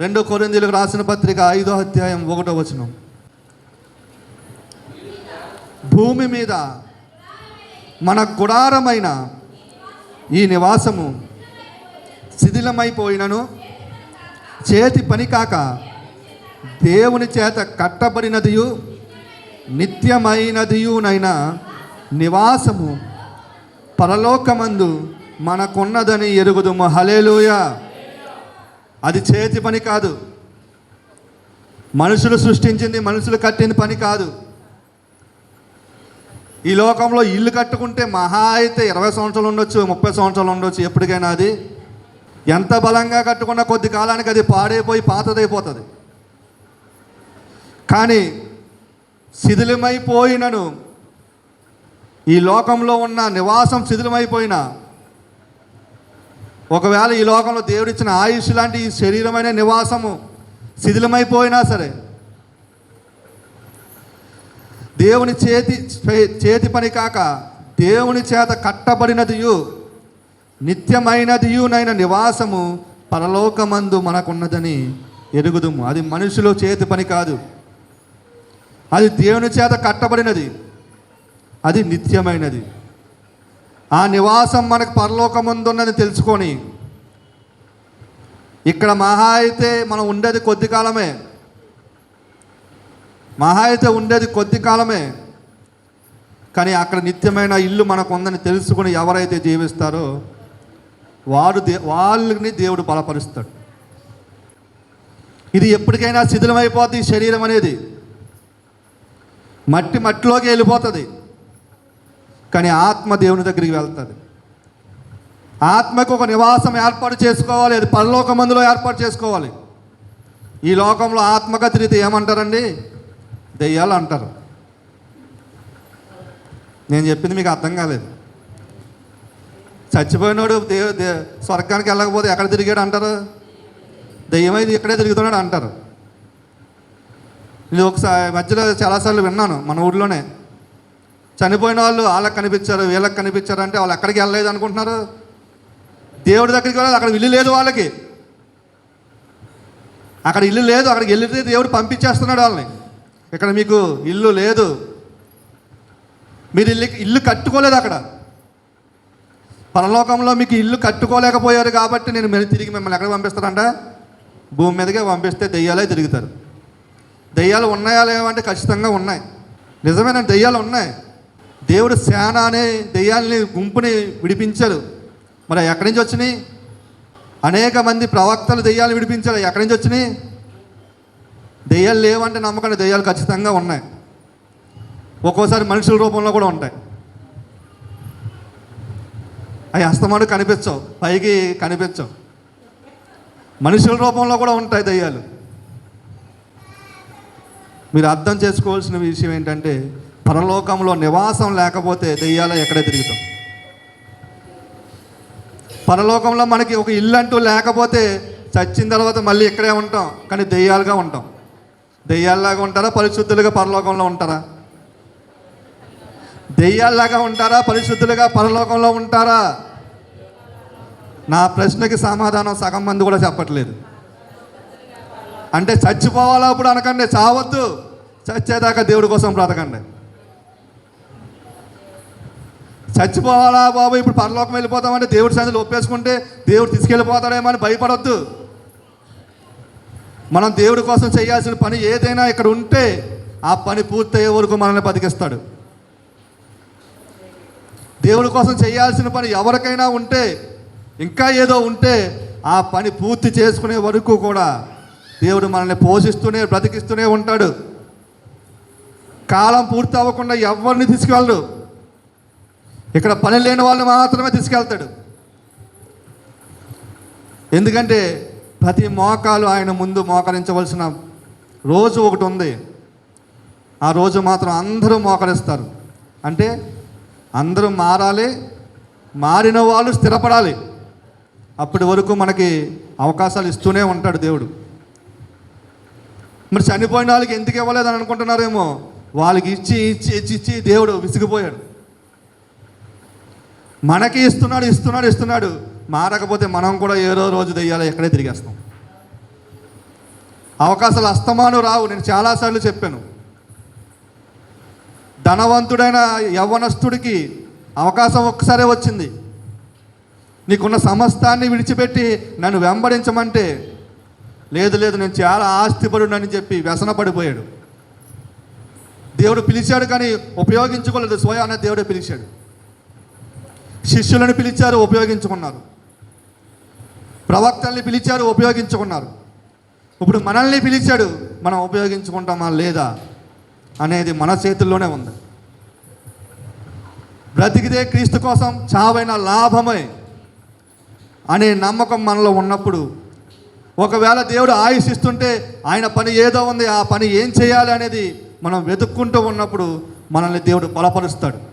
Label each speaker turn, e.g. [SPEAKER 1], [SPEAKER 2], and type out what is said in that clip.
[SPEAKER 1] రెండో కొరిందీలకు రాసిన పత్రిక ఐదో అధ్యాయం ఒకటో వచనం. భూమి మీద మన గుడారమైన ఈ నివాసము శిథిలమైపోయినను చేతి పని కాక దేవుని చేత కట్టబడినదియు నిత్యమైనదియునైనా నివాసము పరలోకమందు మనకున్నదని ఎరుగుదుము. హలేలుయా అది చేతి పని కాదు. మనుషులు సృష్టించింది మనుషులు కట్టిన పని కాదు. ఈ లోకంలో ఇల్లు కట్టుకుంటే మహా అయితే ఇరవై సంవత్సరాలు ఉండొచ్చు ముప్పై సంవత్సరాలు ఉండొచ్చు ఎప్పటికైనా అది. ఎంత బలంగా కట్టుకున్న కొద్ది కాలానికి అది పాడైపోయి పాతదైపోతుంది. కానీ శిథిలమైపోయినను ఈ లోకంలో ఉన్న నివాసం శిథిలమైపోయిన ఒకవేళ ఈ లోకంలో దేవుడిచ్చిన ఆయుష్ లాంటి ఈ శరీరమైన నివాసము శిథిలమైపోయినా సరే దేవుని చేతి చేతి పని కాక దేవుని చేత కట్టబడినదియు నిత్యమైనదియునైన నివాసము పరలోకమందు మనకున్నదని ఎరుగుదుము. అది మనుషులు చేతి పని కాదు. అది దేవుని చేత కట్టబడినది. అది నిత్యమైనది. ఆ నివాసం మనకు పరలోకముందున్నది తెలుసుకొని ఇక్కడ మహా అయితే మనం ఉండేది కొద్ది కాలమే. మహా అయితే ఉండేది కొద్ది కాలమే. కానీ అక్కడ నిత్యమైన ఇల్లు మనకు ఉందని తెలుసుకుని ఎవరైతే జీవిస్తారో వారు దే వాళ్ళని దేవుడు బలపరుస్తాడు. ఇది ఎప్పటికైనా శిథిలమైపోతుంది శరీరం అనేది. మట్టి మట్టిలోకి వెళ్ళిపోతుంది. కానీ ఆత్మ దేవుని దగ్గరికి వెళ్తుంది. ఆత్మకు ఒక నివాసం ఏర్పాటు చేసుకోవాలి అది పరలోక మందులో ఏర్పాటు చేసుకోవాలి. ఈ లోకంలో ఆత్మగతి రీతి ఏమంటారండి? దెయ్యాలు అంటారు. నేను చెప్పింది మీకు అర్థం కాలేదు. చచ్చిపోయినోడు దేవు దే స్వర్గానికి వెళ్ళకపోతే ఎక్కడ తిరిగాడు అంటారు? దెయ్యమైంది ఇక్కడే తిరుగుతున్నాడు అంటారు. ఇది ఒకసారి మధ్యలో చాలాసార్లు విన్నాను మన ఊళ్ళోనే చనిపోయిన వాళ్ళు వాళ్ళకి కనిపించారు వీళ్ళకి కనిపించారు అంటే వాళ్ళు ఎక్కడికి వెళ్ళలేదు అనుకుంటున్నారు? దేవుడి దగ్గరికి వెళ్ళదు అక్కడ ఇల్లు లేదు వాళ్ళకి. అక్కడ ఇల్లు లేదు అక్కడికి వెళ్ళితే దేవుడు పంపించేస్తున్నాడు వాళ్ళని. ఇక్కడ మీకు ఇల్లు లేదు. మీరు ఇల్లు ఇల్లు కట్టుకోలేదు అక్కడ. పరలోకంలో మీకు ఇల్లు కట్టుకోలేకపోయారు కాబట్టి నేను మీరు తిరిగి మిమ్మల్ని ఎక్కడ పంపిస్తారంట? భూమి మీదకే పంపిస్తే దెయ్యాలే తిరుగుతారు. దెయ్యాలు ఉన్నాయా లేవంటే ఖచ్చితంగా ఉన్నాయి. నిజమైన? దెయ్యాలు ఉన్నాయి. దేవుడు సేన అనే దెయ్యాల్ని గుంపుని విడిపించారు మరి ఎక్కడి నుంచి వచ్చినాయి? అనేక మంది ప్రవక్తలు దెయ్యాలు విడిపించారు. ఎక్కడి నుంచి వచ్చినాయి? దెయ్యాలు లేవంటే నమ్మకండి దెయ్యాలు ఖచ్చితంగా ఉన్నాయి. ఒక్కోసారి మనుషుల రూపంలో కూడా ఉంటాయి. అవి అస్తమాడు కనిపించవు పైకి కనిపించవు. మనుషుల రూపంలో కూడా ఉంటాయి దయ్యాలు. మీరు అర్థం చేసుకోవాల్సిన విషయం ఏంటంటే పరలోకంలో నివాసం లేకపోతే దెయ్యాలు ఎక్కడే తిరుగుతాం. పరలోకంలో మనకి ఒక ఇల్లు అంటూ లేకపోతే చచ్చిన తర్వాత మళ్ళీ ఇక్కడే ఉంటాం కానీ దెయ్యాలుగా ఉంటాం. దెయ్యాల్లాగా ఉంటారా పరిశుద్ధులుగా పరలోకంలో ఉంటారా? దెయ్యాల్లాగా ఉంటారా పరిశుద్ధులుగా పరలోకంలో ఉంటారా? నా ప్రశ్నకి సమాధానం సగం మంది కూడా చెప్పట్లేదు. అంటే చచ్చిపోవాలా అప్పుడు అనకండి చావద్దు. చచ్చేదాకా దేవుడి కోసం బ్రతకండి. చచ్చిపోవాలా బాబు? ఇప్పుడు పరలోకం వెళ్ళిపోతామంటే దేవుడి సందులు ఒప్పేసుకుంటే దేవుడు తీసుకెళ్ళిపోతాడేమో అని భయపడొద్దు. మనం దేవుడి కోసం చేయాల్సిన పని ఏదైనా ఇక్కడ ఉంటే ఆ పని పూర్తయ్యే వరకు మనల్ని బతికిస్తాడు. దేవుడి కోసం చేయాల్సిన పని ఎవరికైనా ఉంటే ఇంకా ఏదో ఉంటే ఆ పని పూర్తి చేసుకునే వరకు కూడా దేవుడు మనల్ని పోషిస్తూనే బ్రతికిస్తూనే ఉంటాడు. కాలం పూర్తి అవ్వకుండా ఎవరిని తీసుకెళ్ళడు ఇక్కడ పని లేని వాళ్ళు మాత్రమే తీసుకెళ్తాడు. ఎందుకంటే ప్రతి మోకాలు ఆయన ముందు మోకరించవలసిన రోజు ఒకటి ఉంది. ఆ రోజు మాత్రం అందరూ మోకరిస్తారు. అంటే అందరూ మారాలి మారిన వాళ్ళు స్థిరపడాలి. అప్పటి వరకు మనకి అవకాశాలు ఇస్తూనే ఉంటాడు దేవుడు. మరి చనిపోయిన వాళ్ళకి ఎందుకు ఇవ్వలేదని అనుకుంటున్నారేమో? వాళ్ళకి ఇచ్చి ఇచ్చి ఇచ్చి ఇచ్చి దేవుడు విసిగిపోయాడు. మనకి ఇస్తున్నాడు ఇస్తున్నాడు ఇస్తున్నాడు. మారకపోతే మనం కూడా ఏదో రోజు దెయ్యాలి ఎక్కడే తిరిగేస్తాం. అవకాశాలు అస్తమాను రావు. నేను చాలాసార్లు చెప్పాను. ధనవంతుడైన యవ్వనస్తుడికి అవకాశం ఒక్కసారే వచ్చింది. నీకున్న సమస్తాన్ని విడిచిపెట్టి నన్ను వెంబడించమంటే లేదు లేదు నేను చాలా ఆస్తిపరుడని చెప్పి వ్యసన పడిపోయాడు దేవుడు పిలిచాడు కానీ ఉపయోగించుకోలేదు. స్వయాన దేవుడే పిలిచాడు. శిష్యులను పిలిచారు ఉపయోగించుకున్నారు. ప్రవక్తల్ని పిలిచారు ఉపయోగించుకున్నారు. ఇప్పుడు మనల్ని పిలిచాడు మనం ఉపయోగించుకుంటామా లేదా అనేది మన చేతుల్లోనే ఉంది. బ్రతికితే క్రీస్తు కోసం చావైన లాభమే అనే నమ్మకం మనలో ఉన్నప్పుడు ఒకవేళ దేవుడు ఆయుషిస్తుంటే ఆయన పని ఏదో ఉంది ఆ పని ఏం చేయాలి అనేది మనం వెతుక్కుంటూ ఉన్నప్పుడు మనల్ని దేవుడు బలపరుస్తాడు.